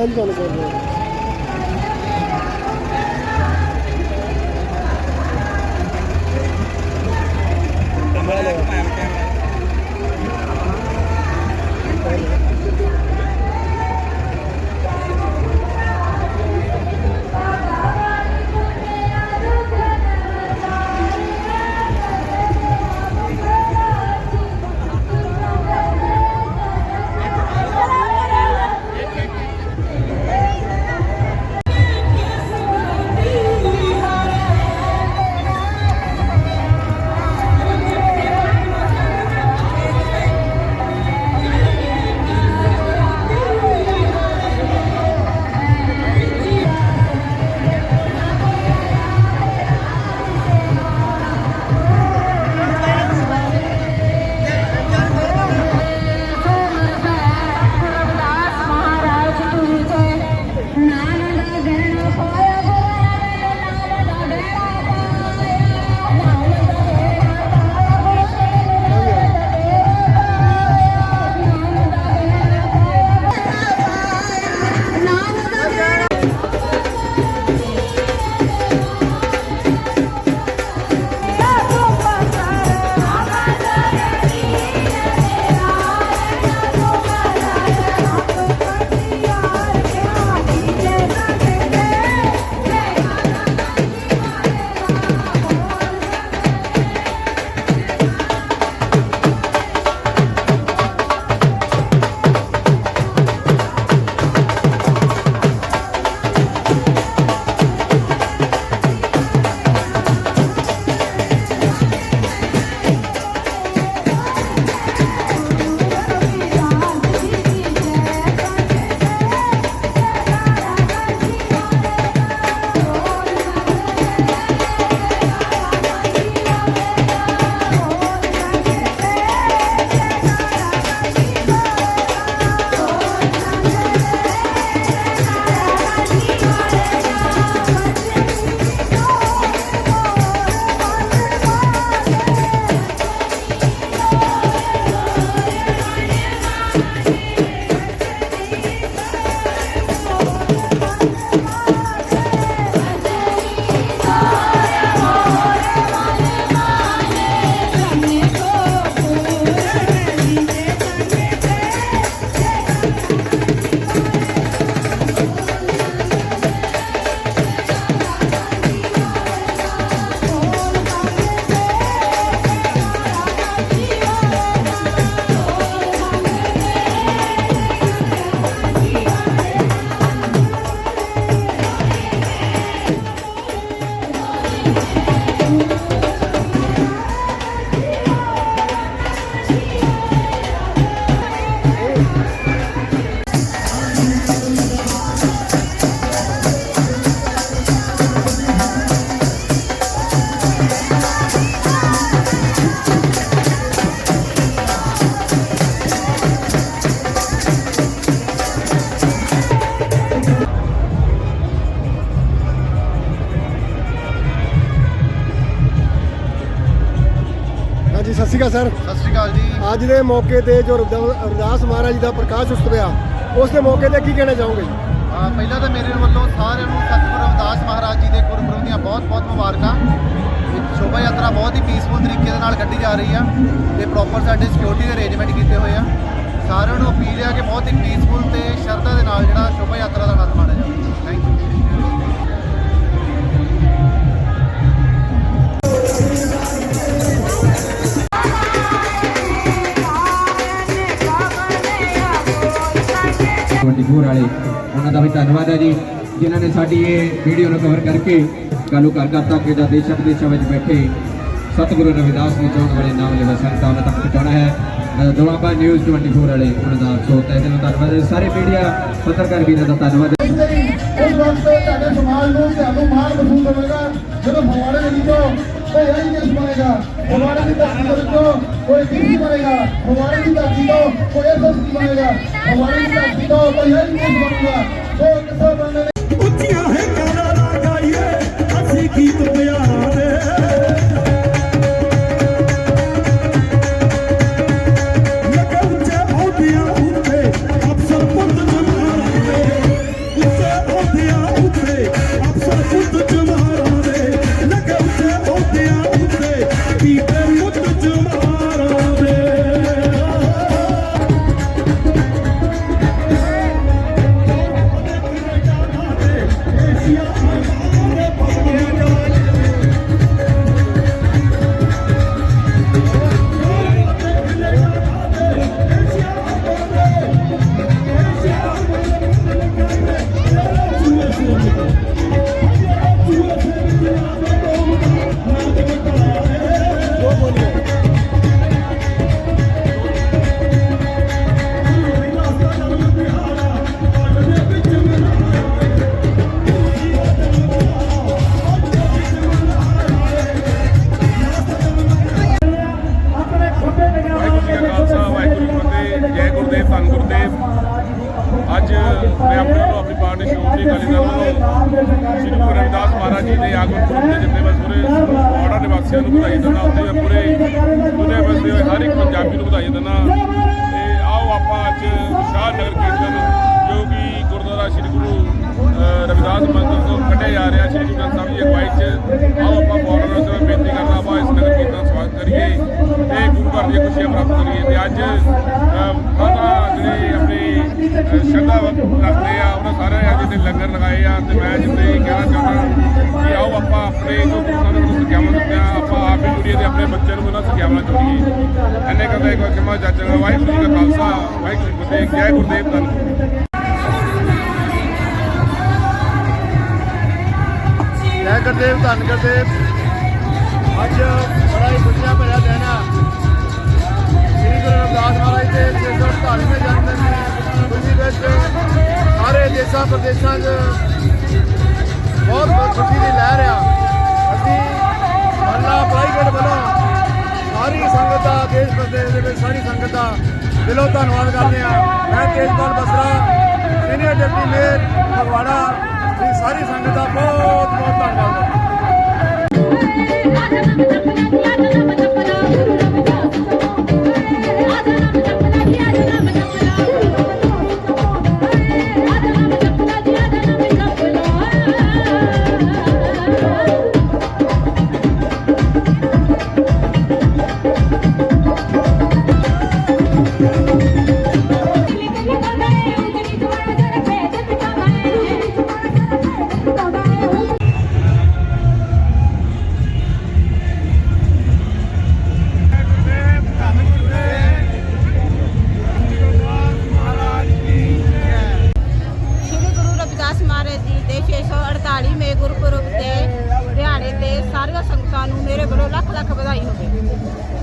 ਮੁਬਾਰਕਾਂ ਜੀ ਤੁਹਾਨੂੰ ਬਹੁਤ ਬਹੁਤ ਹਾਂਜੀ ਸਤਿ ਸ਼੍ਰੀ ਅਕਾਲ ਸਰ। ਸਤਿ ਸ਼੍ਰੀ ਅਕਾਲ ਜੀ। ਅੱਜ ਦੇ ਮੌਕੇ ਤੇ ਜੋ ਰਵਿਦਾਸ ਮਹਾਰਾਜ ਜੀ ਦਾ ਪ੍ਰਕਾਸ਼ ਉਤਸਵ ਆ ਉਸ ਦੇ ਮੌਕੇ ਤੇ ਕੀ ਕਹਿਣਾ ਚਾਹੋਗੇ ਜੀ? ਪਹਿਲਾਂ ਤਾਂ ਮੇਰੇ ਵੱਲੋਂ ਸਾਰਿਆਂ ਨੂੰ ਸਤਿਗੁਰੂ ਰਵਿਦਾਸ ਮਹਾਰਾਜ ਜੀ ਦੇ ਗੁਰਪੁਰਬ ਦੀਆਂ ਬਹੁਤ-ਬਹੁਤ ਮੁਬਾਰਕਾਂ। ਸ਼ੋਭਾ ਯਾਤਰਾ ਬਹੁਤ ਹੀ ਪੀਸਫੁਲ ਤਰੀਕੇ ਦੇ ਨਾਲ ਕੱਢੀ ਜਾ ਰਹੀ ਆ ਤੇ ਪ੍ਰੋਪਰ ਸਾਡੇ ਸਿਕਿਉਰਿਟੀ ਦੇ ਅਰੇਂਜਮੈਂਟ ਕੀਤੇ ਹੋਏ ਆ। ਸਾਰਿਆਂ ਨੂੰ ਅਪੀਲ ਹੈ ਕਿ ਬਹੁਤ ਹੀ ਪੀਸਫੁਲ ਤੇ ਸ਼ਰਧਾ ਦੇ ਨਾਲ ਜਿਹੜਾ ਸ਼ੋਭਾ ਯਾਤਰਾ ਦਾ ਆਨੰਦ ਮਾਣਿਆ ਜਾਵੇ। ਥੈਂਕ ਯੂ ਵੱਡੀ ਵਾਲੇ। ਉਹਨਾਂ ਦਾ ਵੀ ਧੰਨਵਾਦ ਹੈ ਜੀ ਜਿਨ੍ਹਾਂ ਨੇ ਸਾਡੀ ਇਹ ਵੀਡੀਓ ਨੂੰ ਕਵਰ ਕਰਕੇ ਕਾਲੂ ਘਰ ਘਰ ਤੱਕ ਇਹਦਾ ਦੇਸ਼ਾਂ ਵਿਦੇਸ਼ਾਂ ਵਿੱਚ ਬੈਠੇ ਸਤਿਗੁਰੂ ਰਵਿਦਾਸ ਜੀ ਚਾਹਣ ਵਾਲੇ ਨਾਮ ਲੈਵਾ ਸੰਗਤਾਂ ਉਹਨਾਂ ਤੱਕ ਪਹੁੰਚਾਉਣਾ ਹੈ। ਅ, ਦੁਆਬਾ ਨਿਊਜ਼ 24 ਵਾਲੇ ਉਹਨਾਂ ਦਾ ਸੋ ਤਹਿ ਦਿਲੋਂ ਧੰਨਵਾਦ ਸਾਰੇ ਮੀਡੀਆ ਪੱਤਰਕਾਰ ਵੀਰਾਂ ਦਾ ਧੰਨਵਾਦ ਹੈ। ਵਕਤ ਤੁਹਾਡੇ ਸਮਾਜ ਨੂੰ ਤੁਹਾਨੂੰ ਮਾਣ ਮਹਿਸੂਸ ਹੋਵੇਗਾ ਜਦੋਂ ਫਗਵਾੜੇ ਦੇ ਵਿੱਚੋਂ ਕੋਈ ਇਹ ਦੇਸ਼ ਬਣੇਗਾ? ਫਗਵਾੜੇ ਦੀ ਧਰਤੀ ਦੇ ਵਿੱਚੋਂ ਕੋਈ ਕਿਰਤੀ ਬਣੇਗਾ? ਫਗਵਾੜੇ ਦੀ ਧਰਤੀ ਤੋਂ ਕੋਈ ਐਸਐਸਪੀ ਬਣੇਗਾ। ਫਗਵਾੜੇ ਦੀ ਧਰਤੀ ਤੋਂ ਕੋਈ Yeah. ਨੂੰ ਵਧਾਈ ਦਿੰਦਾ ਉੱਥੇ ਮੈਂ ਪੂਰੇ ਦੁਨੀਆ ਵਸਦੇ ਹੋਏ ਹਰ ਇੱਕ ਪੰਜਾਬੀ ਨੂੰ ਵਧਾਈ ਦਿੰਦਾ। ਤੇ ਆਓ ਆਪਾਂ ਅੱਜ ਸ਼ਾਹ ਨਗਰ ਕੀਰਤਨ, ਜੋ ਕਿ ਗੁਰਦੁਆਰਾ ਸ਼੍ਰੀ ਗੁਰੂ ਰਵਿਦਾਸ ਮੰਦਿਰ ਤੋਂ ਕੱਢਿਆ ਜਾ ਰਿਹਾ। ਸ਼੍ਰੀ ਗੁਰੂ ਗ੍ਰੰਥ ਸਾਹਿਬ ਜੀ ਅਗਵਾਈ ਚ ਆਓ ਆਪਾਂ ਫੋਰਨਰ ਤੋਂ ਬੇਨਤੀ ਕਰਦਾ ਆਪਾਂ ਇਸ ਨਗਰ ਕੀਰਤਨ ਦਾ ਸਵਾਗਤ ਕਰੀਏ ਤੇ ਗੁਰੂ ਘਰ ਦੀਆਂ ਖੁਸ਼ੀਆਂ ਪ੍ਰਾਪਤ ਕਰੀਏ ਤੇ ਅੱਜ ਅ, ਮਾਤਾ ਜਿਹੜੇ ਆਪਣੇ ਸ਼ਰਧਾ ਰੱਖਦੇ ਆ ਉਹਨਾਂ ਸਾਰੇ ਅੱਜ ਦੇ ਲੰਗਰ ਲਗਾਏ ਆ ਤੇ ਮੈਂ ਜਿੱਤੇ ਕਹਿਣਾ ਚਾਹੁੰਦਾ ਕਿ ਆਓ ਆਪਾਂ ਆਪਣੇ ਜੋ ਗੁਰੂ ਨੂੰ ਸਿੱਖਿਆਵਾਂ ਦਿੰਦੇ ਆ ਆਪਾਂ ਆਪ ਵੀ ਜੁੜੀਏ ਤੇ ਆਪਣੇ ਬੱਚਿਆਂ ਨੂੰ ਉਹਨਾਂ ਸਿੱਖਿਆਵਾਂ ਜੋੜੀਏ। ਐਨੇ ਕਹਿੰਦਾ ਇੱਕ ਵਾਰ ਕਿਮਾ ਚਾਚਾ ਵਾਹਿਗੁਰੂ ਜੀ ਕਾ ਖਾਲਸਾ ਵਾਹਿਗੁਰੂ ਜੀ ਕੀ ਫਤਿਹ ਜੈ ਗੁਰਦੇਵ ਧੰਨ। ਜੈ ਗੁਰਦੇਵ ਧੰਨ ਗੁਰਦੇਵ ਅੱਜ ਬੜਾ ਹੀ ਖੁਸ਼ੀਆਂ ਭਰਿਆ ਦਿਨ ਆ। ਸ੍ਰੀ ਗੁਰੂ ਰਵਿਦਾਸ ਮਹਾਰਾਜ ਦੇ 648ਵੇਂ ਜਨਮ ਦਿਨ ਦੀ ਖੁਸ਼ੀ ਵਿੱਚ ਸਾਰੇ ਦੇਸ਼ਾਂ ਪ੍ਰਦੇਸ਼ਾਂ 'ਚ ਬਹੁਤ ਬਹੁਤ ਖੁਸ਼ੀ ਦੀ ਲਹਿਰ ਆ। ਅਸੀਂ ਮਹੱਲਾ ਪ੍ਰਾਈਵੇਟ ਵੱਲੋਂ ਸਾਰੀ ਸੰਗਤ ਦਾ ਦੇਸ਼ ਪ੍ਰਦੇਸ਼ ਦੇ ਵਿੱਚ ਸਾਰੀ ਸੰਗਤ ਦਾ ਦਿਲੋਂ ਧੰਨਵਾਦ ਕਰਦੇ ਆ। ਮੈਂ Tejpal Basra, senior deputy mayor, Phagwara. ਦੀ ਸਾਰੀ ਸੰਗਤ ਦਾ ਬਹੁਤ ਬਹੁਤ ਧੰਨਵਾਦ ਮੇਰੇ ਵੱਲੋਂ ਲੱਖ ਲੱਖ ਵਧਾਈ ਹੋਵੇ